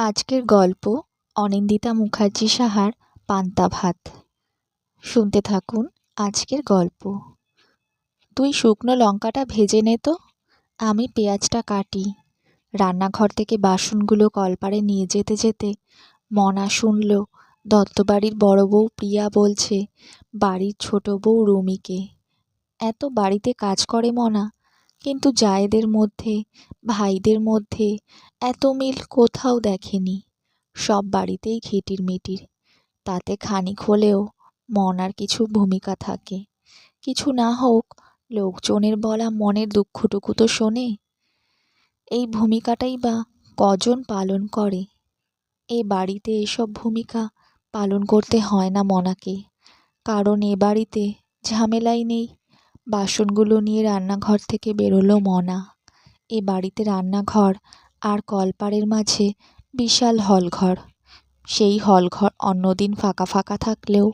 আজকের গল্প অনিন্দিতা মুখার্জি সাহার পান্তা ভাত। শুনতে থাকুন আজকের গল্প। তুই শুকনো লঙ্কাটা ভেজে নে তো, আমি পেঁয়াজটা কাটি। রান্নাঘর থেকে বাসনগুলো কলপারে নিয়ে যেতে যেতে মনা শুনল, দত্তবাড়ির বড় বউ প্রিয়া বলছে, বাড়ির ছোট বউ রুমিকে। এত বাড়িতে কাজ করে মনা কিন্তু জায়েদের মধ্যে, ভাইদের মধ্যে এত মিল কোথাও দেখেনি। সব বাড়িতেই ঘিটির মিটির। তাতে খানিক হলেও মনার কিছু ভূমিকা থাকে। কিছু না হোক, লোকজনের বলা মনের দুঃখটুকু তো শোনে। এই ভূমিকাটাই বা কজন পালন করে? এ বাড়িতে এসব ভূমিকা পালন করতে হয় না মনাকে। কারণ এ বাড়িতে ঝামেলাই নেই। বাসনগুলো নিয়ে রান্নাঘর থেকে বেরোলো মনা। এ বাড়িতে রান্নাঘর আর কলপাড়ের মাঝে বিশাল হলঘর। সেই হলঘর অন্যদিন ফাঁকা ফাঁকা থাকলেও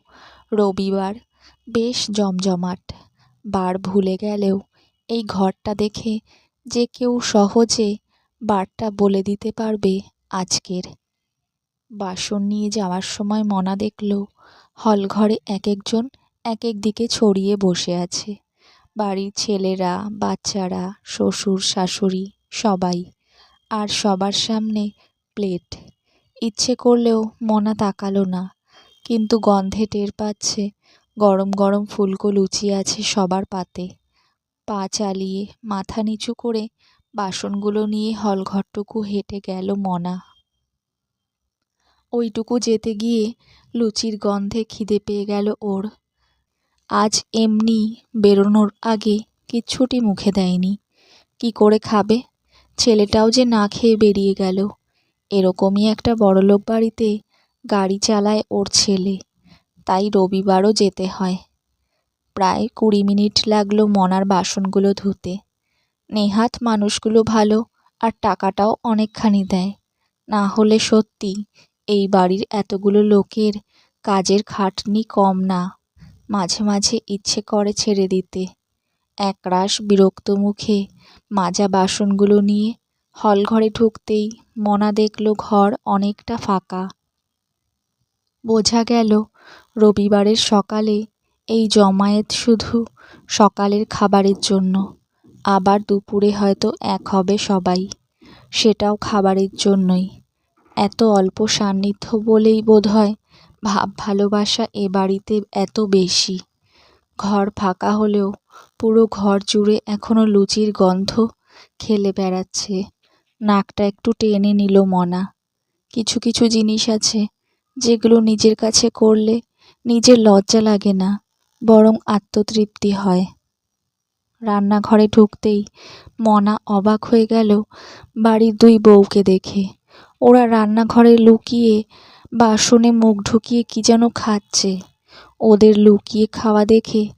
রবিবার বেশ জমজমাট। বার ভুলে গেলেও এই ঘরটা দেখে যে কেউ সহজে বারটা বলে দিতে পারবে আজকের। বাসন নিয়ে যাওয়ার সময় মনা দেখল, হলঘরে এক একজন এক এক দিকে ছড়িয়ে বসে আছে। বাড়ির ছেলেরা, বাচ্চারা, শ্বশুর, শাশুড়ি, সবাই। আর সবার সামনে প্লেট। ইচ্ছে করলেও মনা তাকালো না, কিন্তু গন্ধে টের পাচ্ছে গরম গরম ফুলকো লুচি আছে সবার পাতে। পা চালিয়ে, মাথা নিচু করে বাসনগুলো নিয়ে হলঘরটুকু হেঁটে গেল মনা। ওইটুকু যেতে গিয়ে লুচির গন্ধে খিদে পেয়ে গেল ওর। আজ এমনি বেরোনোর আগে কিচ্ছুটি মুখে দেয়নি। কি করে খাবে? ছেলেটাও যে না খেয়ে বেরিয়ে গেল। এরকমই একটা বড়লোক বাড়িতে গাড়ি চালায় ওর ছেলে। তাই রবিবারও যেতে হয়। প্রায় কুড়ি মিনিট লাগল মনার বাসনগুলো ধুতে। নেহাত মানুষগুলো ভালো আর টাকাটাও অনেকখানি দেয়। না হলে সত্যি এই বাড়ির এতগুলো লোকের কাজের খাটনি কম না। মাঝে মাঝে ইচ্ছে করে ছেড়ে দিতে। একরাশ বিরক্ত মুখে মাজা বাসনগুলো নিয়ে হলঘরে ঢুকতেই মনা দেখল ঘর অনেকটা ফাঁকা। বোঝা গেল রবিবারের সকালে এই জমায়েত শুধু সকালের খাবারের জন্য, আবার দুপুরে হয়তো এক হবে সবাই, সেটাও খাবারের জন্যই। এত অল্প সান্নিধ্য বলেই বোধহয় ভাব ভালোবাসা এ বাড়িতে এত বেশি। ঘর ফাঁকা হলেও পুরো ঘর জুড়ে এখনও লুচির গন্ধ খেলে বেড়াচ্ছে। নাকটা একটু টেনে নিল মনা। কিছু কিছু জিনিস আছে যেগুলো নিজের কাছে করলে নিজের লজ্জা লাগে না, বরং আত্মতৃপ্তি হয়। রান্নাঘরে ঢুকতেই মনা অবাক হয়ে গেল বাড়ির দুই বউকে দেখে। ওরা রান্নাঘরে লুকিয়ে বাসনে মুখ ঢুকিয়ে কি যেন খাচ্ছে। ওদের লুকিয়ে খাওয়া দেখে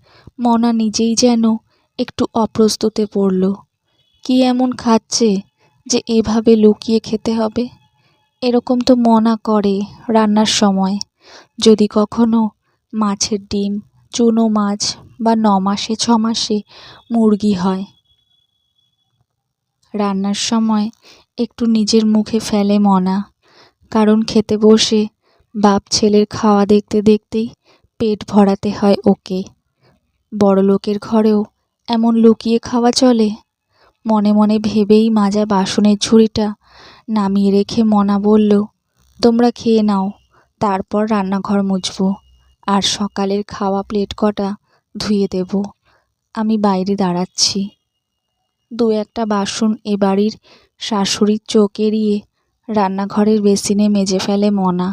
মনা নিজেই যেন একটু অপ্রস্তুতে পড়ল। কি এমন খাচ্ছে যে এভাবে লুকিয়ে খেতে হবে? এরকম তো মনা করে রান্নার সময়। যদি কখনো মাছের ডিম, চুনো মাছ বা ন মাসে মুরগি হয়। রান্নার সময় একটু নিজের মুখে ফেলে মনা। কারণ খেতে বসে, বাপ ছেলের খাওয়া দেখতে দেখতেই পেট ভরাতে হয় ওকে। বড়লোকের ঘরেও এমন লুকিয়ে খাওয়া চলে। মনে মনে ভেবেই মাজা বাসনের ঝুড়িটা নামিয়ে রেখে মনা বলল, তোমরা খেয়ে নাও, তারপর রান্নাঘর মুছব। আর সকালের খাওয়া প্লেট কটা ধুয়ে দেব। আমি বাইরে দাঁড়াচ্ছি। দু একটা বাসন এ বাড়ির শাশুড়ির চোখ এড়িয়ে রান্নাঘরের বেসিনে মেজে ফেলে মনা।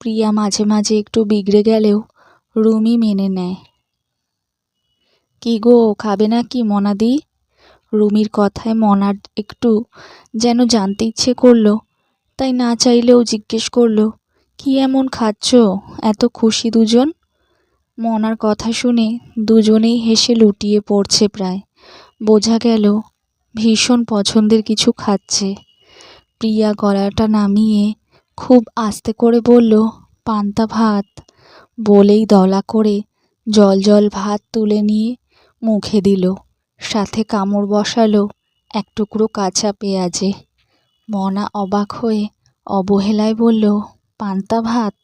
প্রিয়া মাঝে মাঝে একটু বিগড়ে গেলেও রুমি মেনে নেয়। কি গো, খাবে না কি মনাদি রুমির কথায় মনার একটু যেন জানতে ইচ্ছে করল, তাই না চাইলেও জিজ্ঞেস করল, কি এমন খাচ্ছ? এত খুশি দুজন? মনার কথা শুনে দুজনেই হেসে লুটিয়ে পড়ছে প্রায়। বোঝা গেল, ভীষণ পছন্দের কিছু খাচ্ছে। প্রিয়া গলাটা নামিয়ে খুব আস্তে করে বলল, পান্তা ভাত। বলেই দলা করে জল জল ভাত তুলে নিয়ে মুখে দিল। সাথে কামড় বসালো এক টুকরো কাঁচা পেঁয়াজে। মনা অবাক হয়ে অবহেলায় বলল, পান্তা ভাত?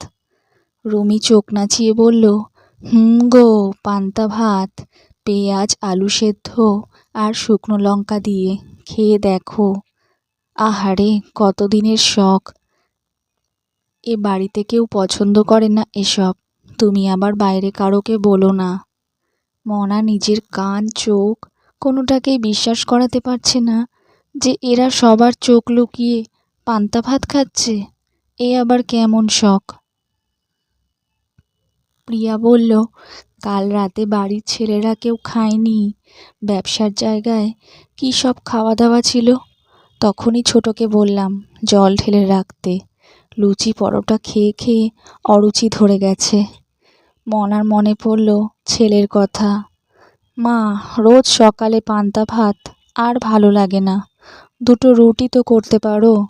রুমি চোখ নাচিয়ে বলল, হুম গো, পান্তা ভাত। পেঁয়াজ, আলু সেদ্ধ আর শুকনো লঙ্কা দিয়ে। খেয়ে দেখো। আহারে, কতদিনের শখ? এ বাড়িতে কেউ পছন্দ করে না এসব। তুমি আবার বাইরে কারোকে বলো না। মনা নিজের কান, চোখ কোনোটাকেই বিশ্বাস করাতে পারছে না যে এরা সবার চোখ লুকিয়ে পান্তা ভাত খাচ্ছে। এ আবার কেমন শখ? প্রিয়া বলল, কাল রাতে বাড়ির ছেলেরা কেউ খায়নি। ব্যবসার জায়গায় কী সব খাওয়া দাওয়া ছিল? তখনই ছোটকে বললাম, জল ঢেলে রাখতে। লুচি পরোটা খেয়ে খেয়ে অরুচি ধরে গেছে। মনার মনে পড়ল ছেলের কথা। মা, রোজ সকালে পান্তা ভাত আর ভালো লাগে না। দুটো রুটি তো করতে পারো।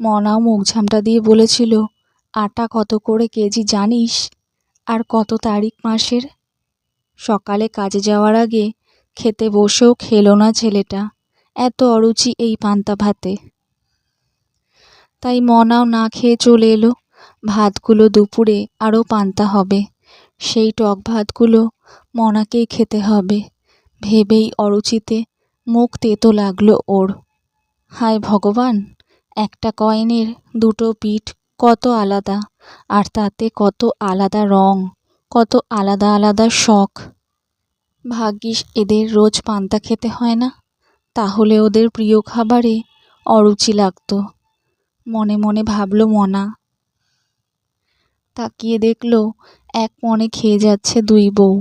মনাও মুখ ঝামটা দিয়ে বলেছিল, আটা কত করে কেজি জানিস? আর কত তারিখ মাসের? সকালে কাজে যাওয়ার আগে খেতে বসেও খেলো না ছেলেটা। এত অরুচি এই পান্তা ভাতে। তাই মনাও না খেয়ে চলে এলো। ভাতগুলো দুপুরে আরও পান্তা হবে। সেই টক ভাতগুলো মনাকেই খেতে হবে। ভেবেই অরুচিতে মুখ তেতো লাগল ওর। হায় ভগবান, একটা কয়েনের দুটো পিঠ কত আলাদা, আর তাতে কত আলাদা রং, কত আলাদা আলাদা শখ। ভাগ্যিস এদের রোজ পান্তা খেতে হয় না। তাহলে ওদের প্রিয় খাবারে অরুচি লাগতো। মনে মনে ভাবলো মনা। তাকিয়ে দেখল এক মনে খেয়ে যাচ্ছে দুই বউ।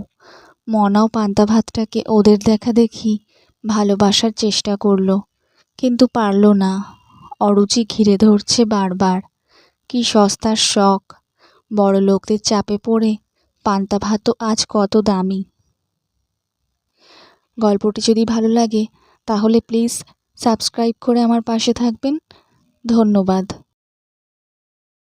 মনাও পান্তা ভাতটাকে ওদের দেখা দেখি ভালোবাসার চেষ্টা করল, কিন্তু পারল না। অরুচি ঘিরে ধরছে বারবার। কি সস্তার শখ। বড় লোকদের চাপে পড়ে পান্তা ভাতও আজ কত দামি। গল্পটি যদি ভালো লাগে তাহলে প্লিজ সাবস্ক্রাইব করে আমার পাশে থাকবেন। ধন্যবাদ।